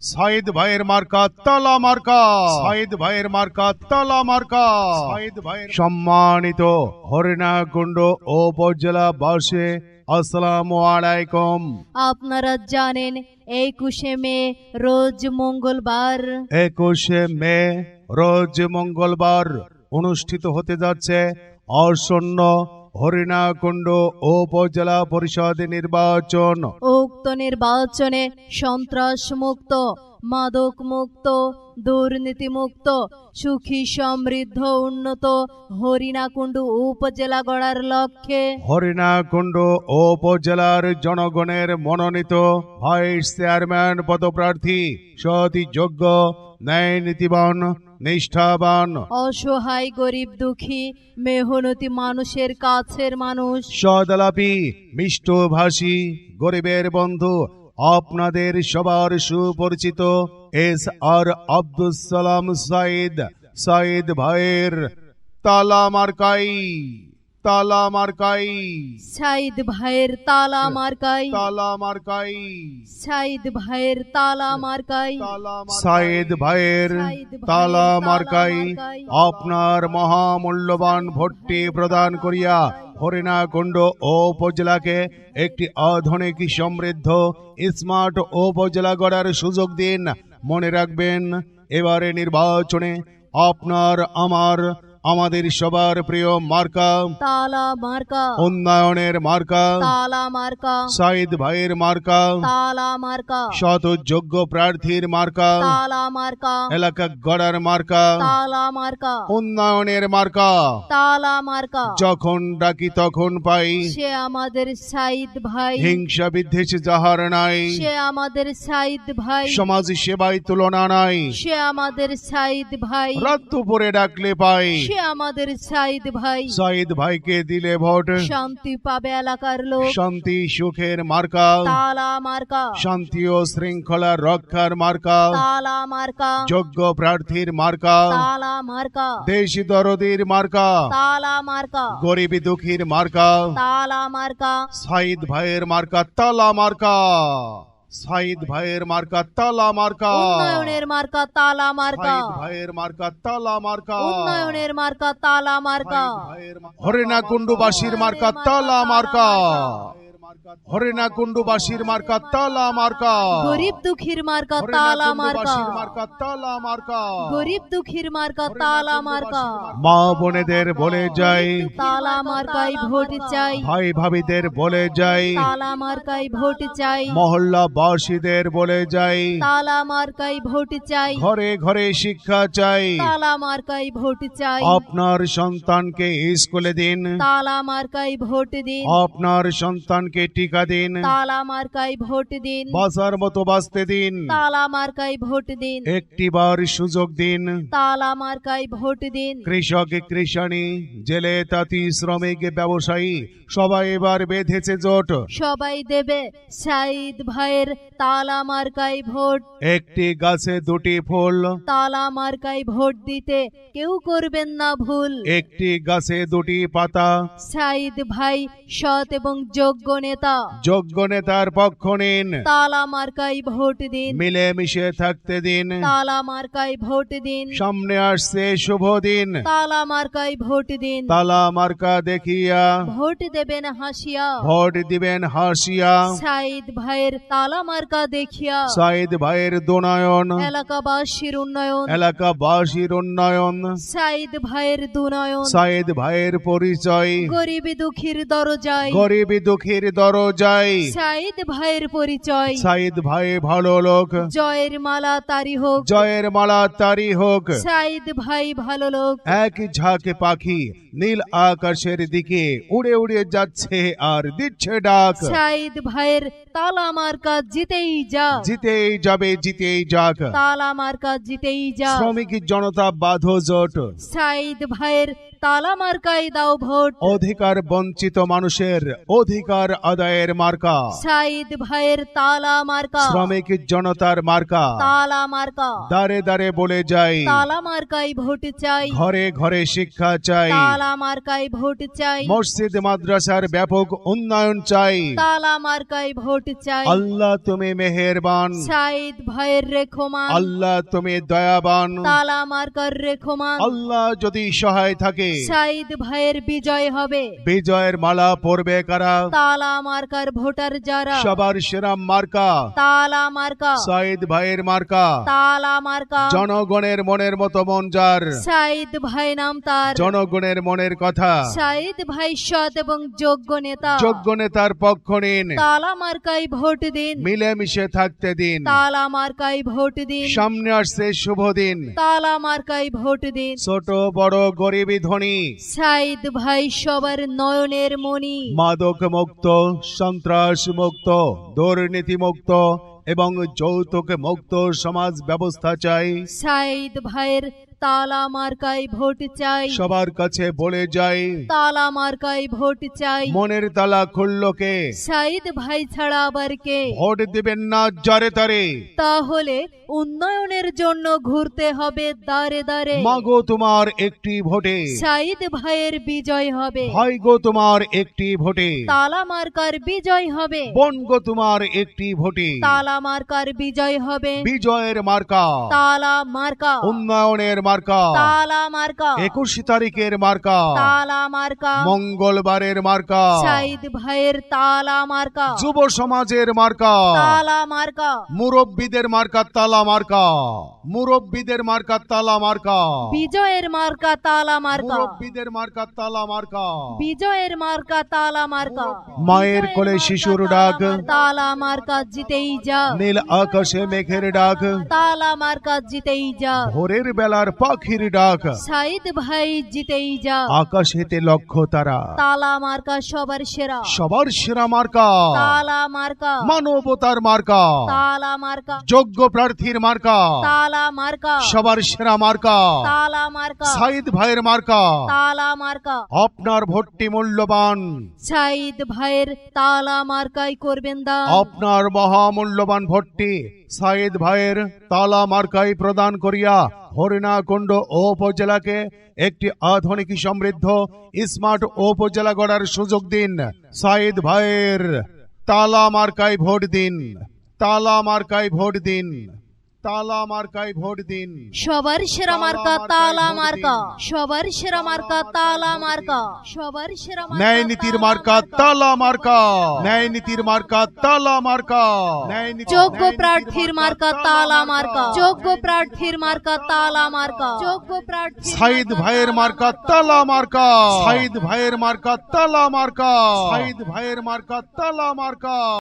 সাইদ ভাইয়ের মার্কা তালা মার্কা। সাইদ ভাইয়ের মার্কা তালা মার্কা। সাইদ ভাইয়ের সম্মানিত হরিণাকুণ্ড উপজেলা বাসে আসসালামু আলাইকুম। আপনারা জানেন একুশে মে রোজ মঙ্গলবার। একুশে মে রোজ মঙ্গলবার অনুষ্ঠিত হতে যাচ্ছে আসন্ন হরিণাকুণ্ড উপজেলা পরিষদ নির্বাচন। উক্ত নির্বাচনে সন্ত্রাস মুক্ত মাদক মুক্ত দুর্নীতি মুক্ত সুখী সমৃদ্ধ উন্নত হরিণাকুণ্ডু উপজেলা গড়ার লক্ষ্যে। হরিণাকুণ্ড উপজেলার জনগণের মনোনীত ভাইস চেয়ারম্যান পদপ্রার্থী সতী যোগ্য ন্যায় নীতিবান নিষ্ঠাবান। অসহায় গরিব দুঃখী মেহনতি মানুষের কাছের মানুষ। সদালাপি মিষ্টভাষী গরিবের বন্ধু আপনাদের সবার সুপরিচিত এস আর আব্দুল সালাম সাইদ সাইদ ভাইয়ের তালা মার্কাই। তালা মার্কাই সাইদ ভাইয়ের তালা মার্কাই তালা মার্কাই সাইদ ভাইয়ের তালা মার্কাই সাইদ ভাইয়ের তালা মার্কাই আপনার মহামূল্যবান ভোটটি প্রদান করিয়া হরিণাকুণ্ড উপজেলাকে একটি আধুনিক সমৃদ্ধ স্মার্ট উপজেলা গড়ার সুযোগ দিন। মনে রাখবেন এবারে নির্বাচনে আপনার আমার আমাদের সবার প্রিয় মার্কা। তালা মার্কা। উন্নয়নের মার্কা। তালা মার্কা। সাইদ ভাইয়ের মার্কা। তালা মার্কা। শত যোগ্য প্রার্থীর মার্কা। তালা মার্কা। এলাকা গড়ার মার্কা। তালা মার্কা। উন্নয়নের মার্কা। তালা মার্কা। যখন ডাকি তখন পাই। সে আমাদের সাইদ ভাই। হিংসা বিদ্বেষ যাহার নাই। সে আমাদের সাইদ ভাই। সমাজ সেবায় তুলনা নাই। সে আমাদের সাইদ ভাই। রাত দুপুরে ডাকলে পাই। সে আমাদের সাইদ ভাই। সাইদ ভাইকে দিলে ভোট। শান্তি পাবে এলাকার লোক। শান্তি সুখের মার্কা। তালা মার্কা। শান্তি ও শৃঙ্খলা রক্ষার মার্কা। তালা মার্কা। যোগ্য প্রার্থীর মার্কা। তালা মার্কা। দেশি দরদির মার্কা। তালা মার্কা। গরিবী দুঃখীর মার্কা। তালা মার্কা। সাইদ ভাইয়ের মার্কা তালা মার্কা। সাইদ ভাইয়ের মার্কা তালা মার্কা। উন্নয়নের মার্কা তালা মার্কা। সাইদ ভাইয়ের মার্কা তালা মার্কা। উন্নয়নের মার্কা তালা মার্কা। হরিণাকুণ্ডুবাসীর মার্কা তালা মার্কা। হরিণাকুণ্ডুবাসীর মার্কা তালা মার্কা। গরিব দুঃখীর মার্কা তালা মার্কা। মার্কা তালা মার্কা। গরিব দুঃখীর মার্কা তালা মার্কা। মা বোনেদের বলে যাই। তালা মার্কাই ভোট চাই। ভাই ভাবিদের বলে যাই। তালা মার্কাই ভোট চাই। মহল্লা বাসীদের বলে যাই। তালা মার্কাই ভোট চাই। ঘরে ঘরে শিক্ষা চাই। তালা মার্কাই ভোট চাই। আপনার সন্তানকে স্কুলে দিন। তালা মার্কাই ভোট দিন। আপনার সন্তানকে টিকা দিন তালা মার্কাই ভোট দিন বাঁচার মতো বাঁচতে দিন তালা মার্কাই ভোট দিন একটিবার সুযোগ দিন তালা মার্কাই ভোট দিন কৃষক কৃষাণী জেলে তাঁতি শ্রমিক ব্যবসায়ী সবাই এবার বেঁধেছে জোট সবাই দেবে সাইদ ভাইয়ের তালা মার্কাই ভোট একটি গাছে দুটি ফুল তালা মার্কাই ভোট দিতে কেউ করবেন না ভুল একটি গাছে দুটি পাতা সাইদ ভাই সৎ এবং যোগ্য নেতা যোগ্য নেতার পক্ষ নিন। তালা মার্কাই ভোট দিন। মিলেমিশে থাকতে দিন। তালা মার্কাই ভোট দিন। সামনে আসছে শুভ দিন। তালা মার্কাই ভোট দিন। তালা মার্কা দেখিয়া। ভোট দেবেন হাসিয়া। ভোট দিবেন হাসিয়া। সাইদ ভাইয়ের তালা মার্কা দেখিয়া। সাইদ ভাইয়ের দুনয়ন। এলাকাবাসীর উন্নয়ন। এলাকাবাসীর উন্নয়ন। সাইদ ভাইয়ের দুনয়ন। সাইদ ভাইয়ের পরিচয়। গরিবী দুঃখীর দরজায়। গরিবী দুঃখীর দরজায় সাইদ ভাইয়ের পরিচয়। সাইদ ভাই ভালো লোক। জয়ের মালা তারি হোক। জয়ের মালা তারি হোক। সাইদ ভাই ভালো লোক। এক ঝাঁকে পাখি নীল আকাশের দিকে উড়ে উড়ে যাচ্ছে আর দিচ্ছে ডাক। সাইদ ভাইয়ের তালা মার্কা জিতেই যা। জিতেই যাবে জিতেই যাক। তালা মার্কা জিতেই যা। শ্রমিক জনতা বাধো জোট। সাইদ ভাইয়ের তালা মার্কাই দাও ভোট। অধিকার বঞ্চিত মানুষের অধিকার আদায়ের মার্কা। সাইদ ভাইয়ের তালা মার্কা। শ্রমিক জনতার মার্কা। তালা মার্কা। দারে দারে বলে যাই। তালা মার্কাই ভোট চাই। ঘরে ঘরে শিক্ষা চাই। তালা মার্কাই ভোট চাই। মসজিদ মাদ্রাসার ব্যাপক উন্নয়ন চাই। তালা মার্কাই ভোট চাই। আল্লাহ তুমি মেহেরবান। সাইদ ভাইয়ের রেখমান। আল্লাহ তুমি দয়াবান। তালা মার্কার রেখমান। আল্লাহ যদি সহায় থাকে সাইদ ভাইয়ের বিজয় হবে। বিজয়ের মালা পরবে কারা? তালা মার্কার ভোটার যারা? সবার সেরা মার্কা। তালা মার্কা। সাইদ ভাইয়ের মার্কা। তালা মার্কা। জনগণের মনের মতো মন যার। সাইদ ভাই নাম তার। জনগণের মনের কথা। সাইদ ভাই সৎ এবং যোগ্য নেতা। যোগ্য নেতার পক্ষ নিন। তালা মার্কাই ভোট দিন। মিলেমিশে থাকতে দিন। তালা মার্কাই ভোট দিন। সামনে আসছে শুভ দিন। তালা মার্কাই ভোট দিন। ছোট বড় গরিবী ধনী সাইদ ভাই সবার নয়নের মণি। মাদক মুক্ত সন্ত্রাস মুক্ত দুর্নীতি মুক্ত এবং যৌতুক মুক্ত সমাজ ব্যবস্থা চাই। সাইদ ভাইয়ের তালা মার্কাই ভোট চাই। সবার কাছে বলে যাই। তালা মার্কাই ভোট চাই। মনের তালা খুলল কে? সাইদ ভাই ছাড়া আবার কে? ভোট দিবেন না জারে তারে। তাহলে উন্নয়নের জন্য ঘুরতে হবে দাঁড়ে দাঁড়ে মাগো তোমার একটি ভোটে। সাইদ ভাইয়ের বিজয় হবে। ভাই গো তোমার একটি ভোটে। তালা মার্কার বিজয় হবে? বোন গো তোমার একটি ভোটে। তালা মার্কার বিজয় হবে? বিজয়ের মার্কা। তালা মার্কা উন্নয়নের মার্কা। তালা মার্কা। একুশ তারিখের মার্কা। তালা মার্কা। মঙ্গলবারের মার্কা। সাইদ ভাইয়ের তালা মার্কা। যুব সমাজের মার্কা। তালা মার্কা। মুরব্বীদের মার্কা তালা মার্কা। মুরব্বীদের মার্কা তালা মার্কা। বিজয়ের মার্কা তালা মার্কা। মুরব্বীদের মার্কা তালা মার্কা। বিজয়ের মার্কা তালা মার্কা। মায়ের কোলে শিশুর ডাক। তালা মার্কা জিতেই যা। নীল আকাশে মেঘের ডাক। তালা মার্কা জিতেই যা। ভোরের বেলার পাখির ডাক। সাইদ ভাই জিতেই যা। আকাশেতে লক্ষ্য তারা। তালা মার্কা সবার সেরা। সবার সেরা মার্কা। তালা মার্কা। মানবতার মার্কা। তালা মার্কা। যোগ্য প্রার্থীর মার্কা। তালা মার্কা। সবার সেরা মার্কা। তালা মার্কা। সাইদ ভাইয়ের মার্কা। তালা মার্কা। আপনার ভোটটি মূল্যবান। সাইদ ভাইয়ের তালা মার্কাই করবেন দান আপনার মহামূল্যবান ভোটটি সাইদ ভাইয়ের তালা মার্কাই প্রদান করিয়া হরিণাকুণ্ড উপজেলাকে একটি আধুনিক সমৃদ্ধ স্মার্ট উপজেলা গড়ার সুযোগ দিন, সাইদ ভাইয়ের। তালা মার্কায় ভোট দিন, তালা মার্কায় ভোট দিন। তালা মার্কাই ভোট দিন। সবার সেরা মার্কা তালা মার্কা। সবার সেরা মার্কা তালা মার্কা। সবার সেরা ন্যায় নীতির মার্কা তালা মার্কা। ন্যায় নীতির মার্কা তালা মার্কা। যোগ্য প্রার্থীর মার্কা তালা মার্কা। যোগ্য প্রার্থীর মার্কা তালা মার্কা। যোগ্য প্রার্থী সাইদ ভাইয়ের মার্কা তালা মার্কা। সাইদ ভাইয়ের মার্কা তালা মার্কা। সাইদ ভাইয়ের মার্কা তালা মার্কা।